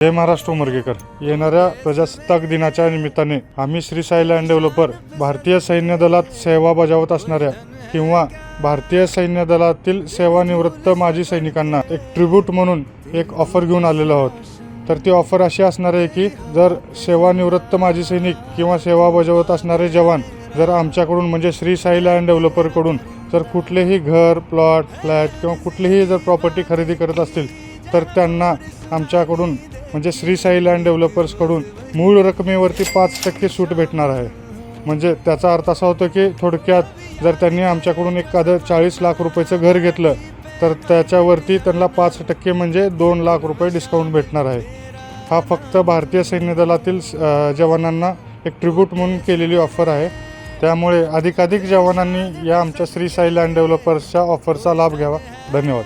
जय महाराष्ट्र उमरगेकर येणाऱ्या प्रजासत्ताक दिनाच्या निमित्ताने आम्ही श्री साई लँड डेव्हलपर भारतीय सैन्य दलात सेवा बजावत असणाऱ्या किंवा भारतीय सैन्य दलातील सेवानिवृत्त माजी सैनिकांना एक ट्रिब्यूट म्हणून एक ऑफर घेऊन आलेलो आहोत. तर ती ऑफर अशी असणार आहे की जर सेवानिवृत्त माजी सैनिक किंवा सेवा बजावत असणारे जवान जर आमच्याकडून म्हणजे श्री साई लँड डेव्हलपरकडून जर कुठलेही घर प्लॉट फ्लॅट किंवा कुठलीही जर प्रॉपर्टी खरेदी करत असतील तर त्यांना आमच्याकडून म्हणजे श्री साई लँड डेव्हलपर्सकडून मूळ रकमेवरती पाच टक्के सूट भेटणार आहे. म्हणजे त्याचा अर्थ असा होतो की थोडक्यात जर त्यांनी आमच्याकडून एखादं चाळीस लाख रुपयाचं घर घेतलं तर त्याच्यावरती त्यांना पाच टक्के म्हणजे दोन लाख रुपये डिस्काउंट भेटणार आहे. हा फक्त भारतीय सैन्य दलातील जवानांना एक ट्रिब्यूट म्हणून केलेली ऑफर आहे. त्यामुळे अधिकाधिक जवानांनी या आमच्या श्री साई लँड डेव्हलपर्सच्या ऑफरचा लाभ घ्यावा. धन्यवाद.